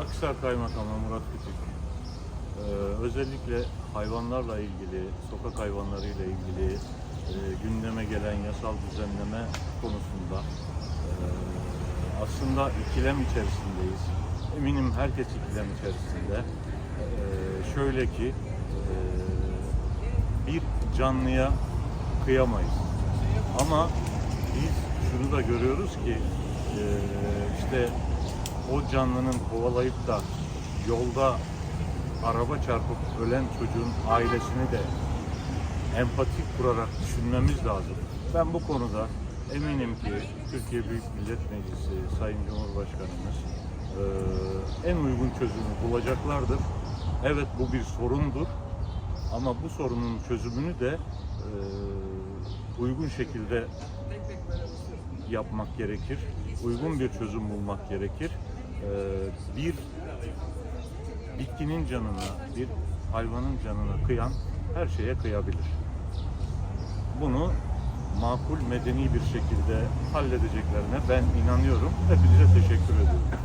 Akhisar Kaymakamı Murat Küçük. Ee, özellikle hayvanlarla ilgili, sokak hayvanlarıyla ilgili e, gündeme gelen yasal düzenleme konusunda e, aslında ikilem içerisindeyiz. Eminim herkes ikilem içerisinde. Ee, şöyle ki e, bir canlıya kıyamayız. Ama biz şunu da görüyoruz ki e, işte o canlının kovalayıp da yolda araba çarpıp ölen çocuğun ailesini de empati kurarak düşünmemiz lazım. Ben bu konuda eminim ki Türkiye Büyük Millet Meclisi Sayın Cumhurbaşkanımız en uygun çözümü bulacaklardır. Evet bu bir sorundur ama bu sorunun çözümünü de uygun şekilde yapmak gerekir. Uygun bir çözüm bulmak gerekir. Ee, bir bitkinin canına, bir hayvanın canına kıyan her şeye kıyabilir. Bunu makul, medeni bir şekilde halledeceklerine ben inanıyorum. Hepinize teşekkür ediyorum.